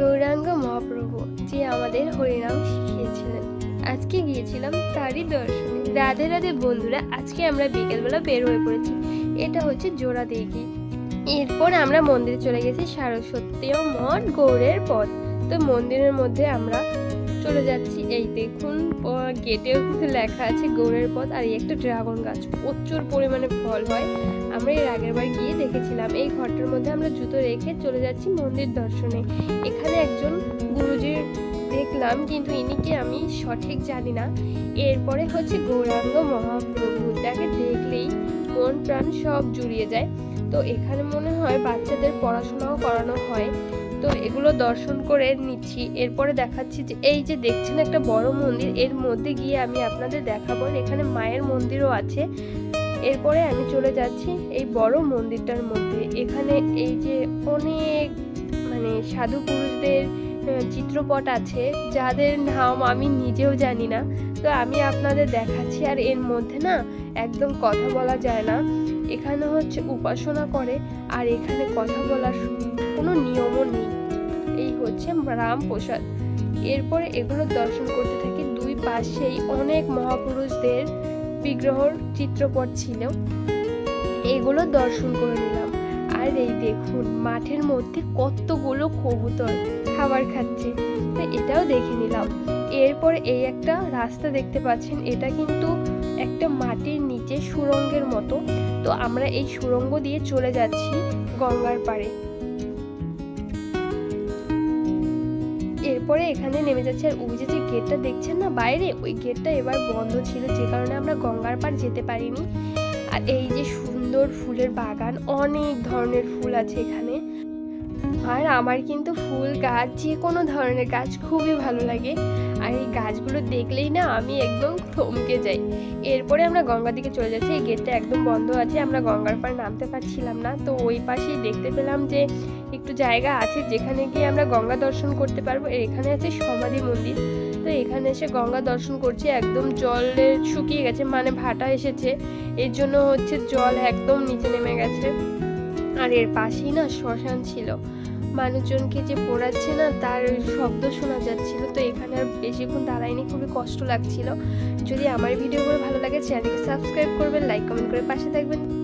গৌরাঙ্গ মহাপ্রভু যে আমাদের হরিনাম শিখিয়েছিলেন। আজকে গিয়েছিলাম তারই দর্শনে। রাধে রাধে বন্ধুরা, আজকে আমরা বিকেলবেলা বের হয়ে পড়েছি। এটা হচ্ছে জোড়া দিঘি এরপর আমরা মন্দিরে চলে গেছি সারস্বতী মঠ গৌড়ের পথ। তো মন্দিরের মধ্যে আমরা চলে যাচ্ছি। এই দেখুন গেটেও কিন্তু লেখা আছে গৌড়ের পথ আর এই একটা ড্রাগন গাছ। প্রচুর পরিমাণে ফল হয়। আমরা এর আগের বার গিয়ে দেখেছিলাম। এই ঘরটার মধ্যে আমরা জুতো রেখে চলে যাচ্ছি মন্দির দর্শনে। এখানে একজন গুরুজির দেখলাম, কিন্তু ইনিকে আমি সঠিক জানি না। এরপরে হচ্ছে গৌরাঙ্গ মহাপ্রভু, যাকে দেখলেই মন প্রাণ সব জুড়িয়ে যায়। তো এখানে মনে হয় বাচ্চাদের পড়াশোনাও করানো হয়। তো এগুলো দর্শন করে নিচ্ছি। এরপরে দেখাচ্ছি যে এই যে দেখছেন একটা বড় মন্দির, এর মধ্যে গিয়ে আমি আপনাদের দেখাবো। এখানে মায়ের মন্দিরও আছে। এরপরে আমি চলে যাচ্ছি এই বড় মন্দিরটার মধ্যে। এখানে এই যে অনেক মানে সাধু পুরুষদের চিত্রপট আছে, যাদের নাম আমি নিজেও জানি না। তো আমি আপনাদের দেখাচ্ছি আর এর মধ্যে না একদম কথা বলা যায় না। এখানে হচ্ছে উপাসনা করে আর এখানে কথা বলার কোনো নিয়মও নেই। এই হচ্ছে রামপ্রসাদ। এরপরে এগুলো দর্শন করতে থাকি দুই পাশেই অনেক মহাপুরুষদের বিগ্রহর চিত্রপট ছিল। এগুলো দর্শন করে নিলাম। আর এই দেখুন, মাঠের মধ্যে কতগুলো কবুতর খাবার খাচ্ছে। তো এটাও দেখে নিলাম। এরপর এই একটা রাস্তা দেখতে পাচ্ছেন। এটা কিন্তু একটা মাটির নিচে সুরঙ্গের মতো। তো আমরা এই সুরঙ্গ দিয়ে চলে যাচ্ছি গঙ্গার পাড়ে। এরপরে এখানে নেমে যাচ্ছে। আর ওই যে যে গেটটা দেখছেন না বাইরে? ওই গেটটা এবার বন্ধ ছিল, যে কারণে আমরা গঙ্গার পার যেতে পারিনি। আর এই যে সুন্দর ফুলের বাগান, অনেক ধরনের ফুল আছে এখানে। আর আমার কিন্তু ফুল গাছ, যে কোনো ধরনের গাছ খুবই ভালো লাগে। আর এই গাছগুলো দেখলেই না আমি একদম থমকে যাই। এরপরে আমরা গঙ্গার দিকে চলে যাচ্ছি, এই গেটটা একদম বন্ধ আছে, আমরা গঙ্গার পাড় নামতে পারছিলাম না। তো ওই পাশেই দেখতে পেলাম যে একটু জায়গা আছে যেখানে গিয়ে আমরা গঙ্গা দর্শন করতে পারব। এখানে আছে সমাধি মন্দির। তো এখানে এসে গঙ্গা দর্শন করছি, একদম জলে শুকিয়ে গেছে মানে ভাটা এসেছে। এর জন্য হচ্ছে জল একদম নিচে নেমে গেছে। আর এর পাশেই না শ্মশান ছিল। মানুষজনকে যে পড়াচ্ছে না, তার শব্দ শোনা যাচ্ছিল। তো এখানে আর বেশিক্ষণ দাঁড়ায়নি, খুবই কষ্ট লাগছিল। যদি আমার ভিডিওগুলো ভালো লাগে চ্যানেলকে সাবস্ক্রাইব করবেন, লাইক কমেন্ট করে পাশে থাকবেন।